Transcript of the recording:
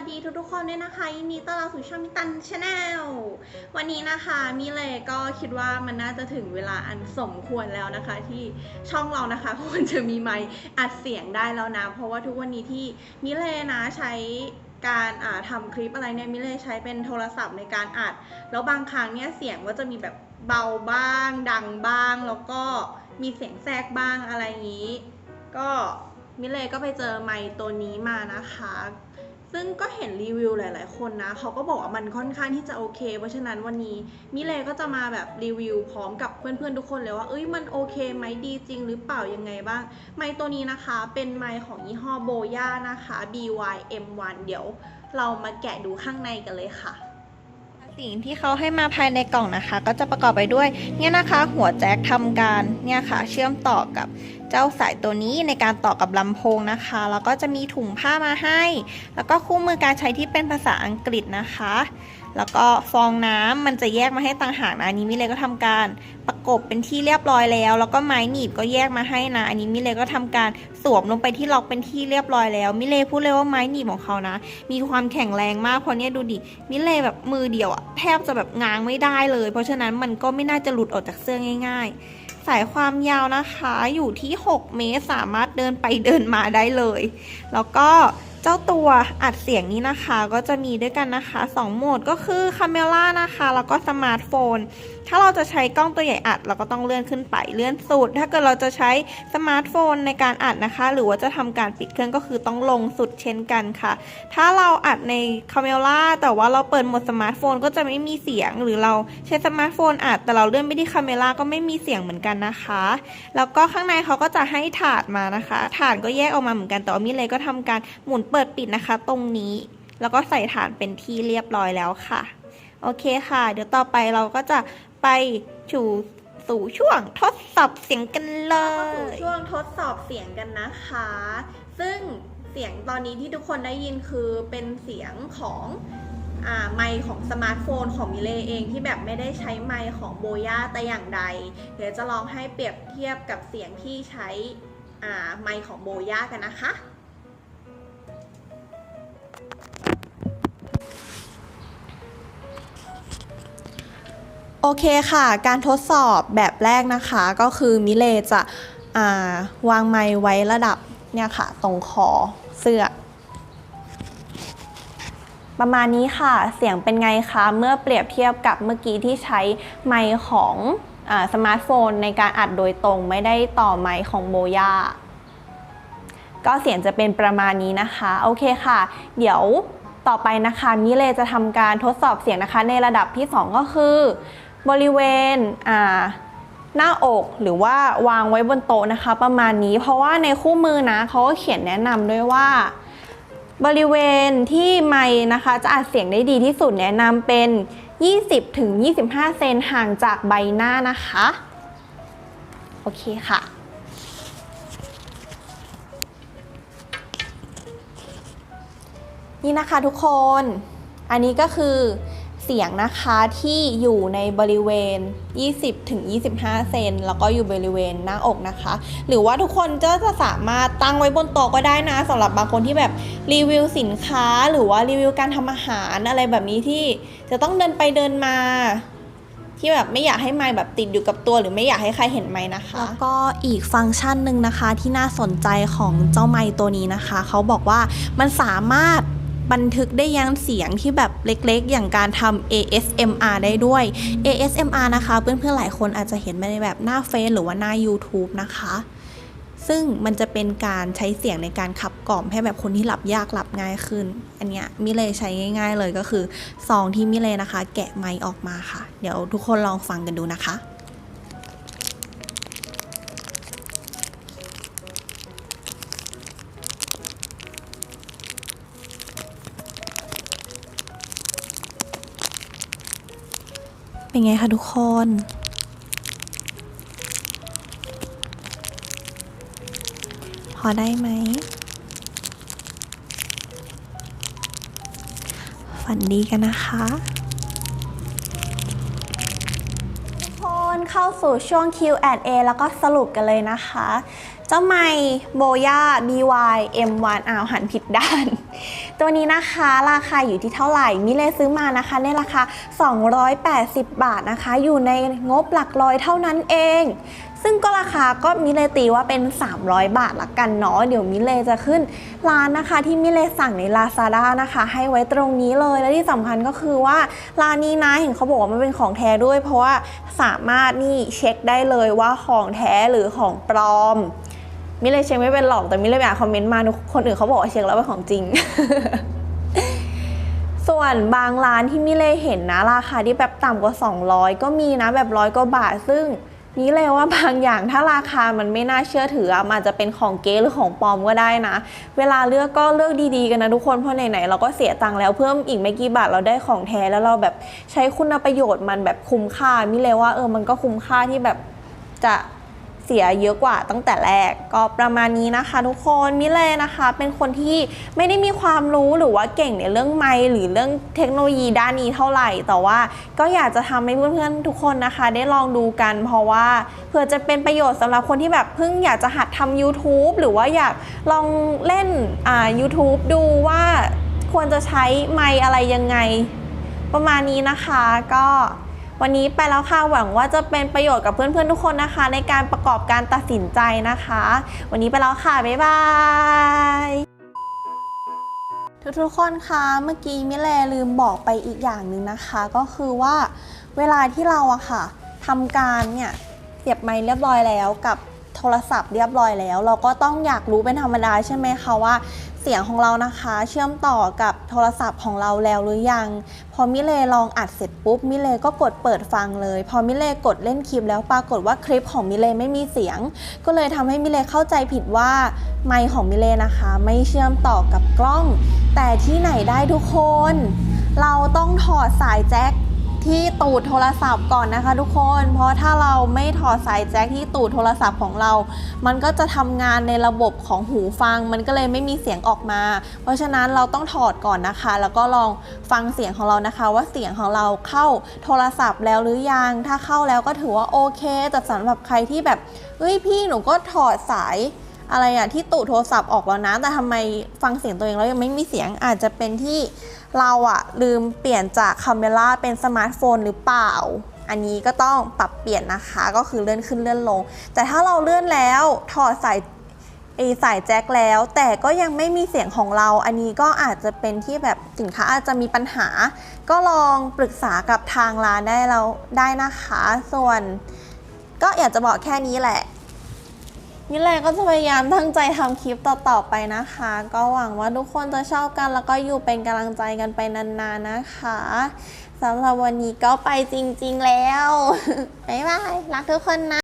วัสดีทุกๆคนด้วยนะคะยินดีต้อนรับสู่ช่องมิตันชาแนลวันนี้นะคะมิเลก็คิดว่ามันน่าจะถึงเวลาอันสมควรแล้วนะคะ ที่ช่องเรานะคะควรจะมีไมค์อัดเสียงได้แล้วนะ เพราะว่าทุกวันนี้ที่มิเลนะใช้การอ่าทำคลิปอะไรเนี่ยมิเลใช้เป็นโทรศัพท์ในการอัด แล้วบางครั้งเนี่ยเสียงก็จะมีแบบเบาบ้าง ดังบ้าง แล้วก็มีเสียงแทรกบ้างอะไรอย่างนี้ ก็มิเลก็ไปเจอไมค์ตัวนี้มานะคะ ซึ่งก็เห็นรีวิวหลาย ๆ คนนะเขาก็บอกว่ามันค่อนข้างที่จะโอเค เพราะฉะนั้นวันนี้มิเลก็จะมาแบบรีวิวพร้อมกับเพื่อน ๆ ทุกคนเลยว่าเอ้ยมันโอเคไหมดีจริงหรือเปล่ายังไงบ้าง ไม้ตัวนี้นะคะเป็นไม้ของยี่ห้อโบย่านะคะ BYM1 เดี๋ยวเรามาแกะดูข้างในกันเลยค่ะ สิ่งที่เขาให้มาภายในกล่องนะคะ ก็จะประกอบไปด้วยเนี่ยนะคะหัวแจ็คทำการเนี่ยค่ะ เชื่อมต่อกับเจ้าสายตัวนี้ในการต่อกับลำโพงนะคะ แล้วก็จะมีถุงผ้ามาให้ แล้วก็คู่มือการใช้ที่เป็นภาษาอังกฤษนะคะ แล้วก็ฟองน้ำมันจะแยกมาให้ต่างหากนะอันนี้มิเลก็ทำการประกบเป็นที่เรียบร้อยแล้ว แล้วก็ไม้หนีบก็แยกมาให้นะ อันนี้มิเลก็ทำการสวมลงไปที่ล็อกเป็นที่เรียบร้อยแล้วมิเลพูดเลยว่าไม้หนีบของเขานะ มีความแข็งแรงมากเพราะเนี่ยดูดิมิเลแบบมือเดียวอะแทบจะแบบง้างไม่ได้เลย เพราะฉะนั้นมันก็ไม่น่าจะหลุดออกจากเสื้อง่ายๆสายความยาวนะคะอยู่ที่ 6 เมตรสามารถเดินไปเดินมาได้เลย แล้วก็ จ้าตัวอัดเสียงนี้นะคะก็จะมีด้วยกันนะคะ 2 โหมดก็คือคาเมล่านะคะ แล้วก็สมาร์ทโฟน ถ้าเราจะใช้กล้องตัวใหญ่อัด เราก็ต้องเลื่อนขึ้นไปเลื่อนสุด ถ้าเกิดเราจะใช้สมาร์ทโฟนในการอัดนะคะ หรือว่าจะทำการปิดเครื่องก็คือต้องลงสุดเช่นกันค่ะ ถ้าเราอัดในคาเมล่าแต่ว่าเราเปิดโหมดสมาร์ทโฟนก็จะไม่มีเสียง หรือเราใช้สมาร์ทโฟนอัด แต่เราเลื่อนไปที่คาเมล่าก็ไม่มีเสียงเหมือนกันนะคะ แล้วก็ข้างในเขาก็จะให้ถาดมานะคะ ถาดก็แยกออกมาเหมือนกันแต่ว่ามิเลยก็ทำการหมุนเปิดปิดนะคะ ตรงนี้ แล้วก็ใส่ถาดเป็นที่เรียบร้อยแล้วค่ะ โอเคค่ะ เดี๋ยวต่อไปเราก็จะ ไปสู่สู่ช่วงทดสอบเสียงกันเลยช่วงทดสอบเสียงกันนะคะ ซึ่งเสียงตอนนี้ที่ทุกคนได้ยินคือเป็นเสียงของอ่าไมค์ของสมาร์ทโฟนของมิเลเองที่แบบไม่ได้ใช้ไมค์ของโบย่าแต่อย่างใด เดี๋ยวจะลองให้เปรียบเทียบกับเสียงที่ใช้อ่าไมค์ของโบย่ากันนะคะ โอเคค่ะ การทดสอบแบบแรกนะคะก็คือมิเลจะาวางไม้ไว้ระดับเนี่ยค่ะ ตรงคอเสื้อ ประมาณนี้ค่ะ เสียงเป็นไงคะ เมื่อเปรียบเทียบกับเมื่อกี้ที่ใช้ไมค์ของอสมาร์ทโฟนในการอัดโดยตรงไม่ได้ต่อไมค์ของโบยาก็เสียงจะเป็นประมาณนี้นะคะ โอเคค่ะ เดี๋ยวต่อไปนะคะมิเลจะทำการทดสอบเสียงนะคะ ในระดับที่ 2 ก็คือ บริเวณหน้าอกหรือว่าวางไว้บนโต๊ะนะคะ ประมาณนี้เพราะว่าในคู่มือนะเขาก็เขียนแนะนำด้วยว่า บริเวณที่ไมค์นะคะจะอัดเสียงได้ดีที่สุดแนะนำเป็น 20-25 เซนห่างจากใบหน้านะคะโอเคค่ะนี่นะคะทุกคน อันนี้ก็คือ เสียงนะคะที่อยู่ในบริเวณ 20-25 เซนแล้วก็อยู่บริเวณหน้าอกนะคะ หรือว่าทุกคนก็จะสามารถตั้งไว้บนโต๊ะก็ได้นะสำหรับบางคนที่แบบรีวิวสินค้าหรือว่ารีวิวการทำอาหารอะไรแบบนี้ที่จะต้องเดินไปเดินมาที่แบบไม่อยากให้ไมค์แบบติดอยู่กับตัว หรือไม่อยากให้ใครเห็นไมค์นะคะ แล้วก็อีกฟังก์ชันหนึ่งนะคะที่น่าสนใจของเจ้าไมค์ตัวนี้นะคะ เขาบอกว่ามันสามารถ บันทึกได้ยังเสียงที่แบบเล็กๆ อย่างการทำ ASMR ได้ด้วย ASMR นะคะ เพื่อนๆหลายคนอาจจะเห็นมาในแบบหน้าเฟซหรือว่าหน้า YouTube นะคะ ซึ่งมันจะเป็นการใช้เสียงในการขับกล่อมให้แบบคนที่หลับยากหลับง่ายขึ้น อันเนี้ยมิเลใช้ง่าย ๆ เลยก็คือซองที่มิเลนะคะ แกะไมค์ออกมาค่ะ เดี๋ยวทุกคนลองฟังกันดูนะคะ เป็นไงคะทุกคน พอได้ไหม ฝันดีกันนะคะ ทุกคนเข้าสู่ช่วง Q&A แล้วก็สรุปกันเลยนะคะ เจ้าไมโบย่า BY M1 อ้าวหันผิดด้าน ตัวนี้นะคะราคาอยู่ที่เท่าไหร่ มิเลซื้อมานะคะในราคา 280 บาทนะคะ อยู่ในงบหลักร้อยเท่านั้นเอง ซึ่งก็ราคาก็มิเลตีว่าเป็น 300 บาทละกันเนาะเดี๋ยวมิเลจะขึ้นร้านนะคะที่มิเลสั่งใน Lazada นะคะ ให้ไว้ตรงนี้เลยและที่สำคัญก็คือว่าร้านนี้นะเห็นเขาบอกว่ามันเป็นของแท้ด้วย เพราะว่าสามารถนี่เช็คได้เลยว่าของแท้หรือของปลอม มิเลยเช็คไม่เป็นหรอกแต่มิเลยไปอ่านคอมเมนต์มาทุกคนอื่นเขาบอกว่าเช็คแล้วเป็นของจริง ส่วนบางร้านที่มิเลยเห็นนะ ราคาที่แบบต่ำกว่า 200 ก็มีนะแบบร้อยกว่าบาท ซึ่งมิเลยว่าบางอย่างถ้าราคามันไม่น่าเชื่อถือมันอาจจะเป็นของเก๊หรือของปลอมก็ได้นะ เวลาเลือกก็เลือกดีๆกันนะทุกคนเพราะไหนๆเราก็เสียตังค์แล้วเพิ่มอีกไม่กี่บาทเราได้ของแท้แล้วเราแบบใช้คุณประโยชน์มันแบบคุ้มค่ามิเลยว่าเออมันก็คุ้มค่าที่แบบจะ เสียเยอะกว่าตั้งแต่แรกก็ประมาณนี้นะคะ ทุกคนมิเลนะคะ เป็นคนที่ไม่ได้มีความรู้หรือว่าเก่งในเรื่องไมหรือเรื่องเทคโนโลยีด้านนี้เท่าไหร่ แต่ว่าก็อยากจะทำให้เพื่อนๆทุกคนนะคะ ได้ลองดูกัน เพราะว่าเพื่อจะเป็นประโยชน์สำหรับคนที่แบบเพิ่งอยากจะหัดทำ YouTube หรือว่าอยากลองเล่นอ่า YouTube ดูว่าควรจะใช้ไมอะไรยังไง ประมาณนี้นะคะก็ วันนี้ไปแล้วค่ะหวังว่าจะเป็นประโยชน์กับเพื่อนๆทุกคนนะคะ ในการประกอบการตัดสินใจนะคะ วันนี้ไปแล้วค่ะ บ๊ายบายทุกๆคนคะเมื่อกี้มิเลลืมบอกไปอีกอย่างหนึ่งนะคะ ก็คือว่าเวลาที่เราอะค่ะทำการเนี่ยเสียบไม้เรียบร้อยแล้วกับ โทรศัพท์เรียบร้อยแล้ว เราก็ต้องอยากรู้เป็นธรรมดาใช่ไหมคะว่า เสียงของเรานะคะเชื่อมต่อกับโทรศัพท์ของเราแล้วหรือยัง พอมิเลลองอัดเสร็จปุ๊บมิเลก็กดเปิดฟังเลย พอมิเลกดเล่นคลิปแล้วปรากฏว่าคลิปของมิเลไม่มีเสียง ก็เลยทำให้มิเลเข้าใจผิดว่าไมค์ของมิเลนะคะ ไม่เชื่อมต่อกับกล้อง แต่ที่ไหนได้ทุกคน เราต้องถอดสายแจ็ค ที่ตูดโทรศัพท์ก่อนนะคะ ทุกคน เพราะถ้าเราไม่ถอดสายแจ็คที่ตูดโทรศัพท์ของเรา มันก็จะทำงานในระบบของหูฟัง มันก็เลยไม่มีเสียงออกมา เพราะฉะนั้นเราต้องถอดก่อนนะคะ แล้วก็ลองฟังเสียงของเรานะคะ ว่าเสียงของเราเข้าโทรศัพท์แล้วหรือยัง ถ้าเข้าแล้วก็ถือว่าโอเคแต่สำหรับใครที่แบบเฮ้ยพี่หนูก็ถอดสาย อะไรอะที่ตูดโทรศัพท์ออกแล้วนะ แต่ทำไมฟังเสียงตัวเองแล้วยังไม่มีเสียงอาจจะเป็นที่เราอะลืมเปลี่ยนจากคาเมล่าเป็นสมาร์ทโฟนหรือเปล่า อันนี้ก็ต้องปรับเปลี่ยนนะคะก็คือเลื่อนขึ้นเลื่อนลง แต่ถ้าเราเลื่อนแล้วถอดสายไอสายแจ็คแล้ว แต่ก็ยังไม่มีเสียงของเรา อันนี้ก็อาจจะเป็นที่แบบสินค้าอาจจะมีปัญหา ก็ลองปรึกษากับทางร้านได้แล้วได้นะคะ ส่วน ก็อยากจะบอกแค่นี้แหละ มิเลก็จะพยายามตั้งใจทำคลิปต่อๆไปนะคะ ก็หวังว่าทุกคนจะชอบกันแล้วก็อยู่เป็นกำลังใจกันไปนานๆนะคะสำหรับวันนี้ก็ไปจริงๆแล้ว บ๊ายบาย รักทุกคนนะ